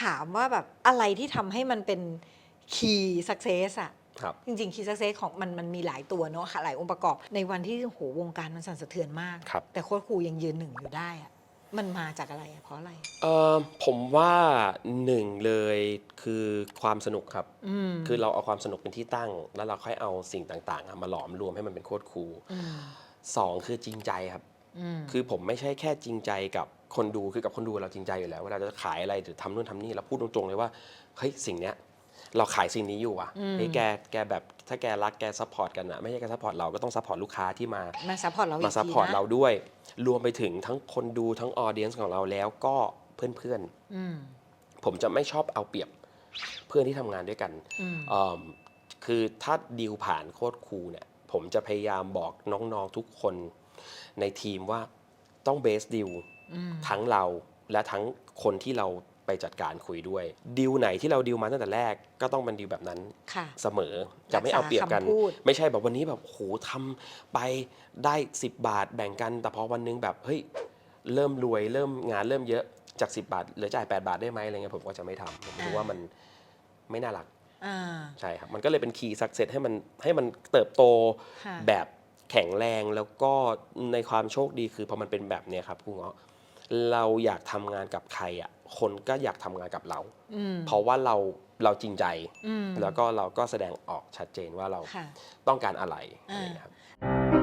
ถามว่าแบบอะไรที่ทำให้มันเป็น key success อะครับจริงๆ key success ของมันมันมีหลายตัวเนอะค่ะหลายองค์ประกอบ ในวันที่โหวงการมันสั่นสะเทือนมาก ครับ แต่โค้ชครูยังยืนหนึ่งอยู่ได้อะมันมาจากอะไรอะเพราะอะไร เออผมว่าหนึ่งเลยคือความสนุกครับ อืมคือเราเอาความสนุกเป็นที่ตั้ง แล้วเราค่อยเอาสิ่งต่างๆอะมาหลอมรวมให้มันเป็นโคตรครูลอืมสองคือจริงใจครับ อืม คือผมไม่ใช่แค่จริงใจกับ คนดูคือกับคนดูเราจริงใจอยู่แล้วเวลาจะขายอะไรหรือทำนู่นทำนี่เราพูดตรงๆเลยว่าเฮ้ยสิ่งเนี้ยเราขายสิ่งนี้อยู่อะอืมเฮ้ยแกแกแบบถ้าแกรักแกซัพพอร์ตกันอะไม่ใช่แกซัพพอร์ตเราก็ต้องซัพพอร์ตลูกค้าที่มามาซัพพอร์ตเราอีมากซัพทีพอร์ตนะเราด้วย รวมไปถึงทั้งคนดูทั้งออเดียนส์ของเราแล้วก็เพื่อนอืมๆผมจะไม่ชอบเอาเปรียบเพื่อนที่ทำงานด้วยกันอืมเอิ่มคือถ้าดีลผ่านโคตรครูเนี่ย ผมจะพยายามบอกน้องๆทุกคนในทีมว่าต้องเบสดีลอืม ทั้งเราและทั้งคนที่เราไปจัดการคุยด้วยดีลไหนที่เราดีลมาตั้งแต่แรกก็ต้องเป็นดีลแบบนั้นค่ะเสมอจะไม่เอาเปรียบกันรักษาคำพูดไม่ใช่แบบวันนี้แบบโหทำไปได้ 10 บาทแบ่งกันแต่พอวันหนึงแบบเฮ้ยเริ่มรวยเริ่มงานเริ่มเยอะจาก 10 บาทเหลือจ่าย 8 บาทได้ไหมอะไรเงี้ยผมก็จะไม่ทำผมรู้ว่ามันไม่น่ารักอ่าใช่ครับ มันก็เลยเป็นคีย์สักเซสให้มันให้มันเติบโตค่ะแบบแข็งแรงแล้วก็ในความโชคดีคือพอมันเป็นแบบเนี้ยครับคุณเงาะ เราอยากทำงานกับใครอะคนก็อยากทำงานกับเรา อืม เพราะว่าเราเราจริงใจ อืม แล้วก็เราก็แสดงออกชัดเจนว่าเราค่ะ ต้องการอะไรอ่าอะไรอย่างเงี้ยครับ